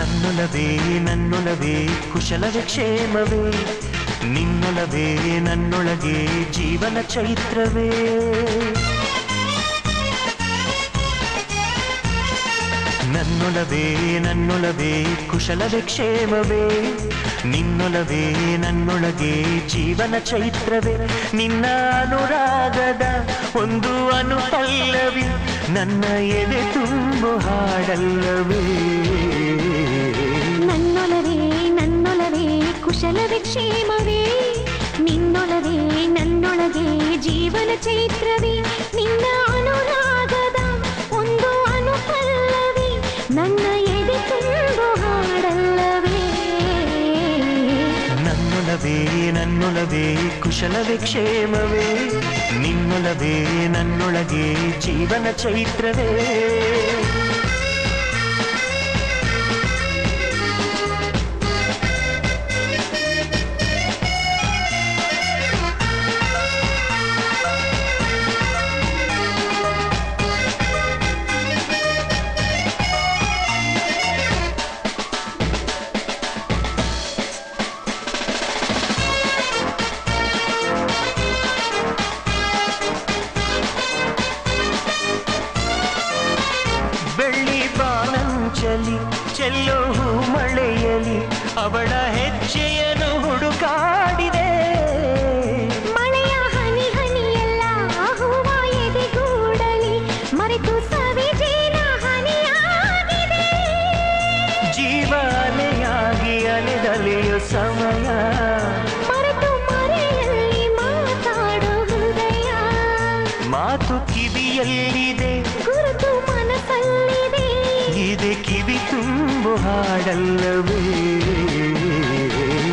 ನನ್ನೊಲವೇ ನನ್ನೊಲವೇ ಕುಶಲವೇ ಕ್ಷೇಮವೇ ನಿನ್ನೊಲವೇ, ನನ್ನೊಳಗೆ ಜೀವನ ಚೈತ್ರವೇ. ನನ್ನೊಲವೇ ನನ್ನೊಲವೇ ಕುಶಲವೇ ಕ್ಷೇಮವೇ ನಿನ್ನೊಲವೇ, ನನ್ನೊಳಗೆ ಜೀವನ ಚೈತ್ರವೇ. ನಿನ್ನ ಅನುರಾಗದ ಒಂದು ಅನುಪಲ್ಲವಿ. ನನ್ನ ಎದೆ ತುಂಬು ಹಾಡಲ್ಲವೇ? ನನ್ನೊಲವೇ ನನ್ನೊಲವೇ ಕುಶಲವೇ ಕ್ಷೇಮವೇ? ನಿನ್ನೊಲವೇ ನನ್ನೊಳಗೆ ಜೀವನ ಚೈತ್ರವೇ? ನಿನ್ನ ಅನುರಾಗದ ನನ್ನೊಲವೇ ಕುಶಲವೇ ಕ್ಷೇಮವೇ ನಿನ್ನೊಲವೇ ನನ್ನೊಳಗೆ ಜೀವನ ಚೈತ್ರವೇ. ಬಾನಂಚಲಿ ಚೆಲ್ಲೋ ಮಳೆಯಲಿ ಅವಳ ಹೆಜ್ಜೆಯನ್ನು ಹುಡುಕಾಡಿದೆ. ಮಳೆಯ ಹನಿ ಹನಿಯೆಲ್ಲ ಹೂವ ಎದೆಗೂಡಲಿ ಮರೆತು ಸವಿಜೇನ ಹನಿಯಾಗಿದೆ. ಜೀವನೆಯಾಗಿ ಅಲೆದಲೆಯು ಅಲೆದಲೆಯೋ ಸಮಯ. ಮರೆತು ಮರೆಯಲ್ಲಿ ಮಾತಾಡೋ ಹೃದಯ. ಮಾತು ಕಿವಿಯಲ್ಲಿದೆ. ಗುರುತು ಮನಸ್ಸಲ್ಲಿದೆ. ಇದೆ ಕಿವಿ ತುಂಬು ಹಾಡಲ್ಲವೇ?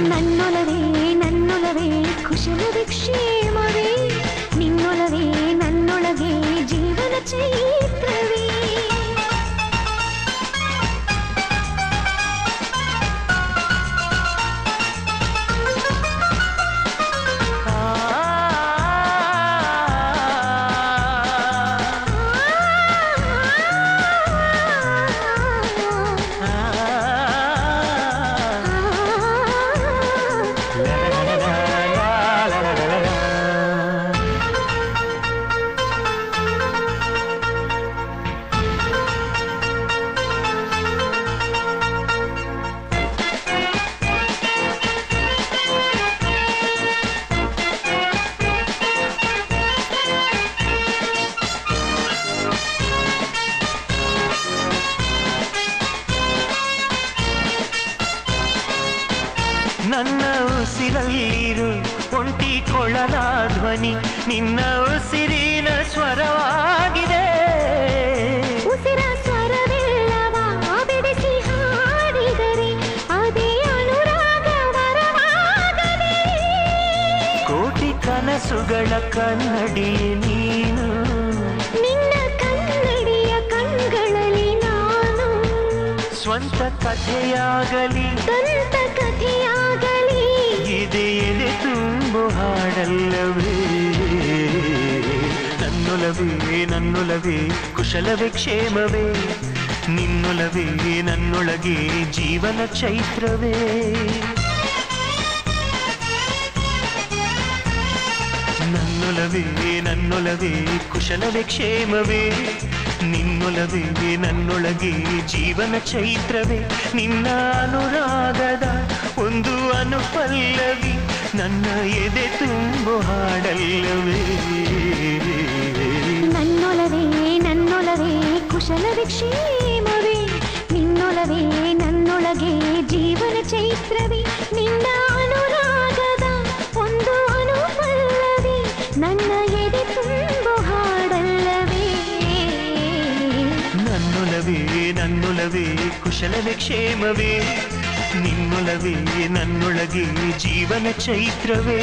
ನನ್ನೊಲವೇ ನನ್ನೊಲವೇ ಕುಶಲ ಕ್ಷೇಮವೇ ನಿನ್ನೊಲವೇ ನನ್ನೊಳಗೆ ಜೀವನ ಚೈತ್ರವೇ ನನ್ನ ಉಸಿರಲ್ಲಿರು ಒಂಟಿ ಕೊಳಲ ಧ್ವನಿ ನಿನ್ನ ಉಸಿರಿನ ಸ್ವರವಾಗಿದೆ. ಉಸಿರ ಸ್ವರವಿಲ್ಲವ ಬಿಡಿಸಿ ಹಾಡಿದರೆ ಅದೇ ಅನುರಾಗ ಕೋಟಿ ಕನಸುಗಳ ಕನ್ನಡಿ ನೀನು. ನಿನ್ನ ಕನ್ನಡಿಯ ಕಣ್ಗಳಲ್ಲಿ ನಾನು. ಸ್ವಂತ ಕಥೆಯಾಗಲಿ. ದಂತ ಹಾಡಲ್ಲವೇ? ನನ್ನೊಲವೇ ನನ್ನೊಲವೇ, ಕುಶಲವೇ, ಕ್ಷೇಮವೇ? ನಿನ್ನೊಲವೇ, ನನ್ನೊಳಗೆ ಜೀವನ ಚೈತ್ರವೇ? ನನ್ನೊಲವೇ ನನ್ನೊಲವೇ, ಕುಶಲವೇ, ಕ್ಷೇಮವೇ? ನಿನ್ನೊಲವೇ, ನನ್ನೊಳಗೆ ಜೀವನ ಚೈತ್ರವೇ? ನಿನ್ನ ಅನುರಾಗದ ಒಂದು ಅನುಪಲ್ಲವಿ? ನನ್ನ ಎದೆ ತುಂಬು ಹಾಡಲ್ಲವೇ? ನನ್ನೊಲವೇ ನನ್ನೊಲವೇ ಕುಶಲ ಕ್ಷೇಮವೇ ನಿನ್ನೊಲವೇ ನನ್ನೊಳಗೆ ಜೀವನ ಚೈತ್ರವೇ. ನಿನ್ನ ಅನುರಾಗದ ಒಂದು ಅನುಪಲ್ಲವಿ. ನನ್ನ ಎದೆ ತುಂಬು ಹಾಡಲ್ಲವೇ. ನನ್ನೊಲವೇ ನನ್ನೊಲವೇ ಕುಶಲವೇ ಕ್ಷೇಮವೇ ನಿನ್ನೊಲವೇ ನನ್ನೊಳಗೆ ಜೀವನ ಚೈತ್ರವೇ